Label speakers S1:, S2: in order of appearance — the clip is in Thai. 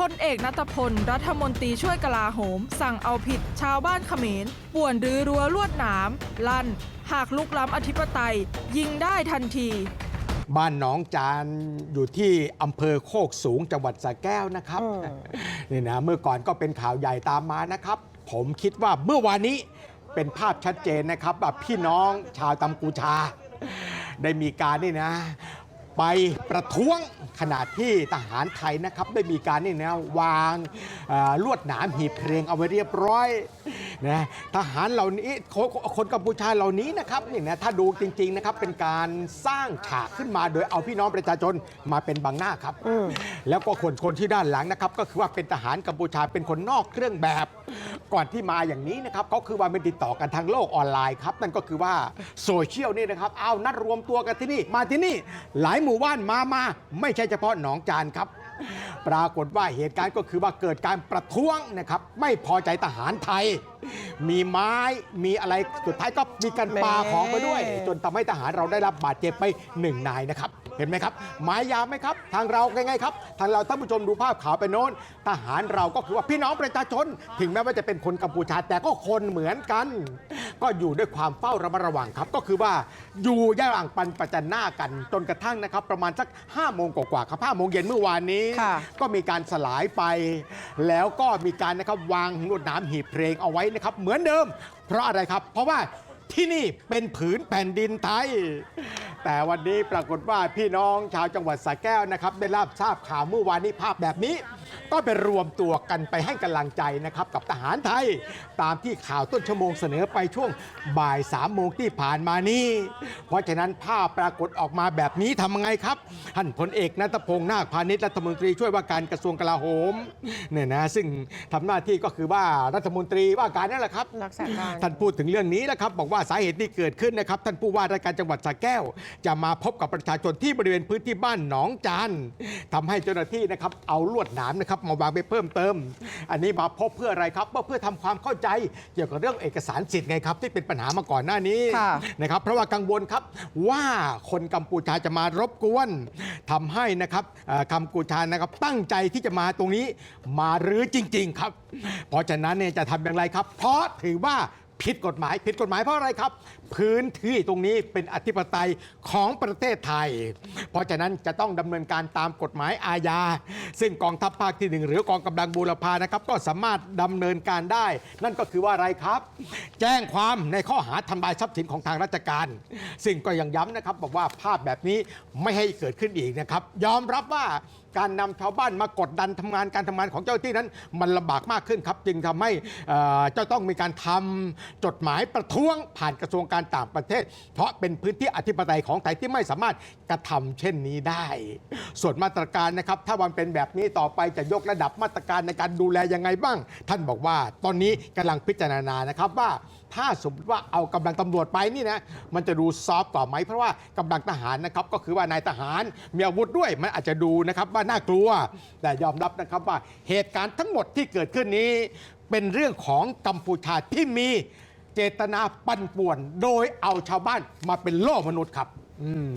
S1: พลเอกนัตพล รัฐมนตรีช่วยกลาโหม สั่งเอาผิดชาวบ้านเขมรป่วนรื้อรั้วลวดหนาม ลั่น หากลุกล้ำอธิปไตย ยิงได้ทันที
S2: บ้านหนองจานอยู่ที่อำเภอโคกสูงจังหวัดสระแก้วนะครับ
S3: อืม
S2: นี่นะเมื่อก่อนก็เป็นข่าวใหญ่ตามมานะครับ ผมคิดว่าเมื่อวานนี้เป็นภาพชัดเจนนะครับว่าพี่น้องชาวกัมพูชา ได้มีการนี่นะ ไปประท้วงขณะที่ทหารไทยนะครับได้มีการนี่นะวางเอ่อลวดหนามหีบเพลงเอาไว้เรียบร้อยนะทหารเหล่านี้คนคนกัมพูชาเหล่านี้นะครับนี่นะถ้าดูจริงๆนะครับเป็นการสร้างฉากขึ้นมาโดยเอาพี่น้องประชาชนมาเป็นบังหน้าครับ
S3: อืม
S2: แล้วก็คนคนที่ด้านหลังนะครับก็คือว่าเป็นทหารกัมพูชาเป็นคนนอกเครื่องแบบ ก่อนที่มาอย่างนี้นะครับก็คือว่ามันติดต่อกันทางโลกออนไลน์ครับนั่นก็คือว่าโซเชียลนี่นะครับเอานัดรวมตัวกันที่นี่มาที่นี่ หลายหมู่บ้านมามาไม่ใช่เฉพาะหนองจานครับ ปรากฏว่าเหตุการณ์ก็คือว่าเกิดการประท้วงนะครับไม่พอใจทหารไทย มีไม้มีอะไรสุดท้ายก็มีการปาของไปด้วย จนทำให้ทหารเราได้รับบาดเจ็บไปหนึ่งนายนะครับ เห็นไหมครับหมายยาวไหมครับ ทางเราไงๆครับ ทางเราท่านผู้ชมดูภาพขาวไปโน้น ทหารเราก็คือว่าพี่น้องประชาชน ถึงแม้ว่าจะเป็นคนกัมพูชาแต่ก็คนเหมือนกัน ก็อยู่ด้วยความเฝ้าระมัดระวังครับ ก็คือว่าอยู่อย่างปันประจันหน้ากันจนกระทั่งนะครับ ประมาณสัก5โมงกว่าๆครับ5โมงเย็นเมื่อวานนี้
S3: ค่ะ
S2: ก็มีการสลายไป แล้วก็มีการนะครับวางลวดหน้ำหีบเพลงเอาไว้นะครับ เหมือนเดิม เพราะอะไรครับ เพราะว่าที่นี่เป็นผืนแผ่นดินไทย แต่วันนี้ปรากฏว่าพี่น้องชาวจังหวัดสระแก้วนะครับ ได้รับทราบข่าวเมื่อวานนี้ภาพแบบนี้ ก็ไปรวมตัวกันไปให้กำลังใจนะครับกับทหารไทย ตามที่ข่าวต้นชั่วโมงเสนอไปช่วงบ่ายสามโมงที่ผ่านมานี้ เพราะฉะนั้นภาพปรากฏออกมาแบบนี้ทำยังไงครับท่านพลเอกนัทพงษ์นาคพาณิชย์รัฐมนตรีช่วยว่าการกระทรวงกลาโหมเนี่ยนะซึ่งทำหน้าที่ก็คือว่ารัฐมนตรีว่าการนั่นแหละครับ
S3: รักษาการ
S2: ท่านพูดถึงเรื่องนี้แล้วครับ บอกว่าสาเหตุที่เกิดขึ้นนะครับ ท่านผู้ว่าราชการจังหวัดสระแก้ว จะมาพบกับประชาชนที่บริเวณพื้นที่บ้านหนองจานทำให้เจ้าหน้าที่นะครับเอาลวดหนามนะครับมาวางไปเพิ่มเติม อันนี้มาพบเพื่ออะไรครับก็เพื่อทำความเข้าใจเกี่ยวกับเรื่องเอกสารสิทธิ์ไงครับ ที่เป็นปัญหามาก่อนหน้านี้
S3: ค่ะ
S2: นะครับเพราะว่ากังวลครับว่าคนกัมพูชาจะมารบกวนทำให้นะครับเอ่อกัมพูชานะครับตั้งใจที่จะมาตรงนี้มารื้อจริง ๆ ครับ เพราะฉะนั้นเนี่ยจะทำอย่างไรครับ เพราะถือว่า ผิดกฎหมาย ผิดกฎหมายเพราะอะไรครับ พื้นที่ตรงนี้เป็นอธิปไตยของประเทศไทย เพราะฉะนั้นจะต้องดำเนินการตามกฎหมายอาญา ซึ่งกองทัพภาคที่หนึ่งหรือกองกำลังบูรพานะครับ ก็สามารถดำเนินการได้ นั่นก็คือว่าอะไรครับ แจ้งความในข้อหาทำลายทรัพย์สินของทางราชการ ซึ่งก็ยังย้ำนะครับบอกว่าภาพแบบนี้ไม่ให้เกิดขึ้นอีกนะครับ ยอมรับว่าการนำชาวบ้านมากดดันทำงานการทำงานของเจ้าหน้าที่นั้น มันลำบากมากขึ้นครับ จึงทำให้เอ่อเจ้าต้องมีการทำจดหมายประท้วงผ่านกระทรวงการต่างประเทศ เพราะเป็นพื้นที่อธิปไตยของไทยที่ไม่สามารถกระทำเช่นนี้ได้ ส่วนมาตรการนะครับ ถ้าวันเป็นแบบนี้ต่อไปจะยกระดับมาตรการในการดูแลยังไงบ้าง ท่านบอกว่าตอนนี้กำลังพิจารณานะครับว่า ถ้าสมมติว่าเอากำลังตำรวจไปนี่นะมันจะดูซอฟต์กว่าไหมเพราะว่ากำลังทหารนะครับก็คือว่านายทหารมีอาวุธด้วยมันอาจจะดูนะครับว่าาน่ากลัว แต่ยอมรับนะครับว่าเหตุการณ์ทั้งหมดที่เกิดขึ้นนี้ เป็นเรื่องของกัมพูชาที่มีเจตนาปั่นป่วน โดยเอาชาวบ้านมาเป็นโล่มนุษย์ครับ อืม